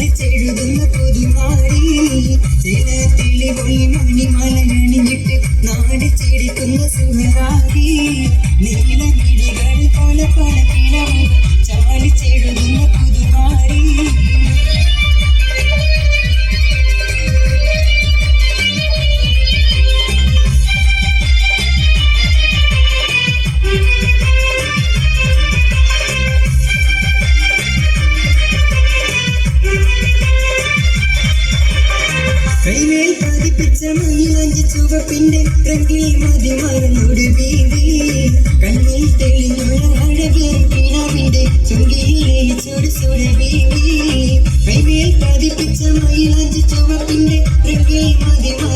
ചലിച്ചെഴുതുന്ന പുതുമാരി ചില തെളിവൊളി മണിമലയ വെളിച്ചമായി അഞ്ച് ചുവപ്പിന്റെ പ്രകൃതി മതിമാറും ഒരു വീതി കണ്ണിൽ തെളിഞ്ഞുഴകടവേ കിണാവിന്റെ ചുങ്കിയിലെ ചുടു ചുട വീതി കൈമേൽ പതിപ്പിച്ച മയിലഞ്ച് ചുവപ്പിന്റെ പ്രകൃതി മതിമാറും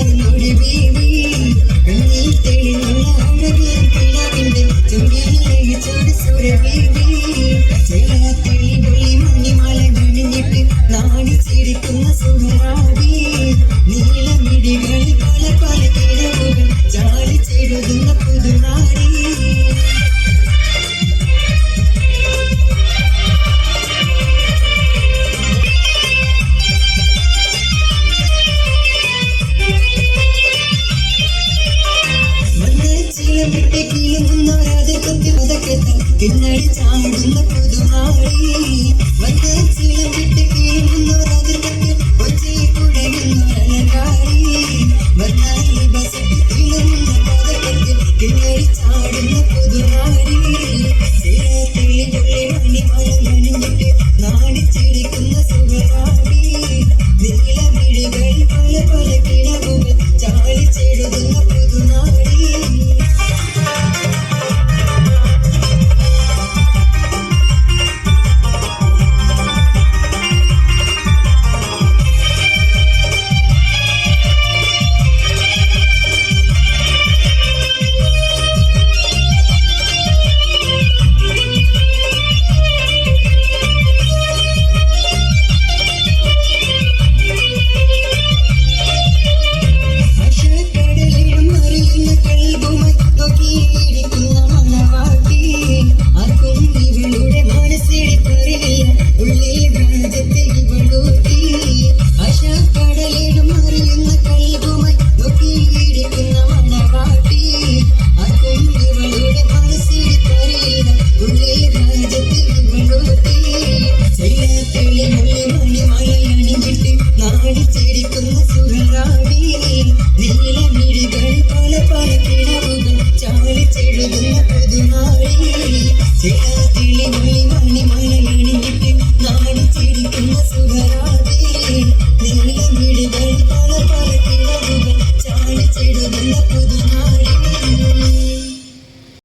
ഇല്ലടി ചാമ്പുന്ന പുതുമാറി Yeah.